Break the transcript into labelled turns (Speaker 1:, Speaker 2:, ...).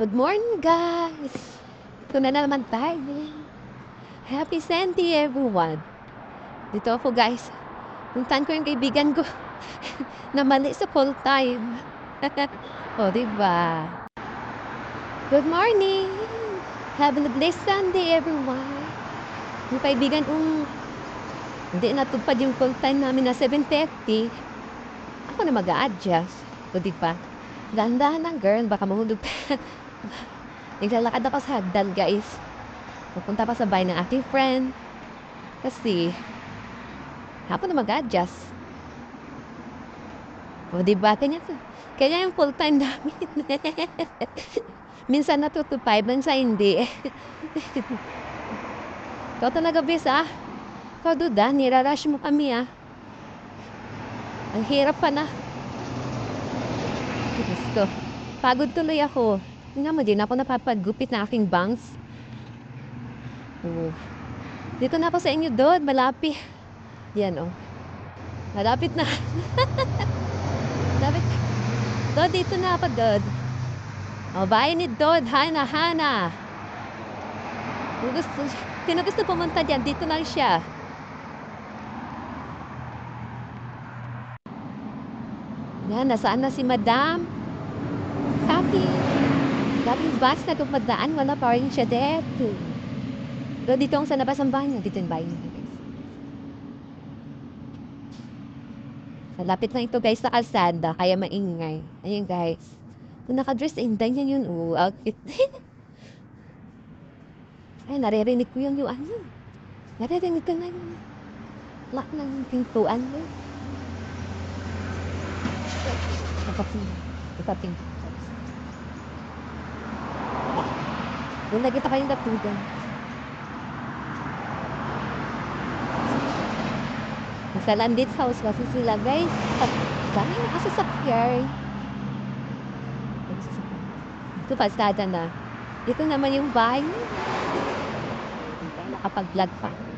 Speaker 1: Good morning, guys! Ito na naman tayo. Happy Sunday, everyone! Dito ako, guys. Puntahan ko yung kaibigan ko na mali sa full time. o, diba? Good morning! Have a blessed Sunday, everyone! Yung kaibigan kong hindi natupad yung full time namin na 7.30, ako na mag-a-adjust. O, diba? Dahan-dahan lang, girl. Baka mahulog pa. Naglalakad ako sa hagdan, guys. Pupunta pa sa bahay ng aking friend. Kasi, ako na mag-adjust. O, diba? Kanya, kanya yung full time namin. minsan natutupay, minsan hindi. Ikaw talaga, bis, ah. Ikaw, duda, nirarush mo kami, ah. Ang hirap pa na. Diyos ko. Pagod tuloy ako. Nga mo, di na ako napapagupit na aking bangs. Oh. Dito na ako sa inyo, Dod. Malapit. Yan, oh. Malapit na. Malapit. Dod, dito na ako, Dod. Oh, bahay ni Dod. Hana, Hana. Kung gusto, sino gusto pumunta dyan, dito lang siya. Yan, nasaan na si Madam? Sabi. Dating bus na dumadaan, wala pa rin siya dito. Pero dito ang sa labas ang bahay niya. Dito yung bahay niya. Malapit na ito, guys, sa kalsada. Kaya maingay. Ayun, guys. Kung nakadress, eh, hindi niya yun. Oh, outfit. Ay, naririnig ko yung yung ano. Naririnig ko na yung lock ng pintuan mo. Kapapin. Kapapin. Doon nakita kayong natugan. Sa Landit's house kasi sila guys. Dami na kasi sa pier. Ito pasada na. Dito naman yung bahay. Nakapag-vlog pa.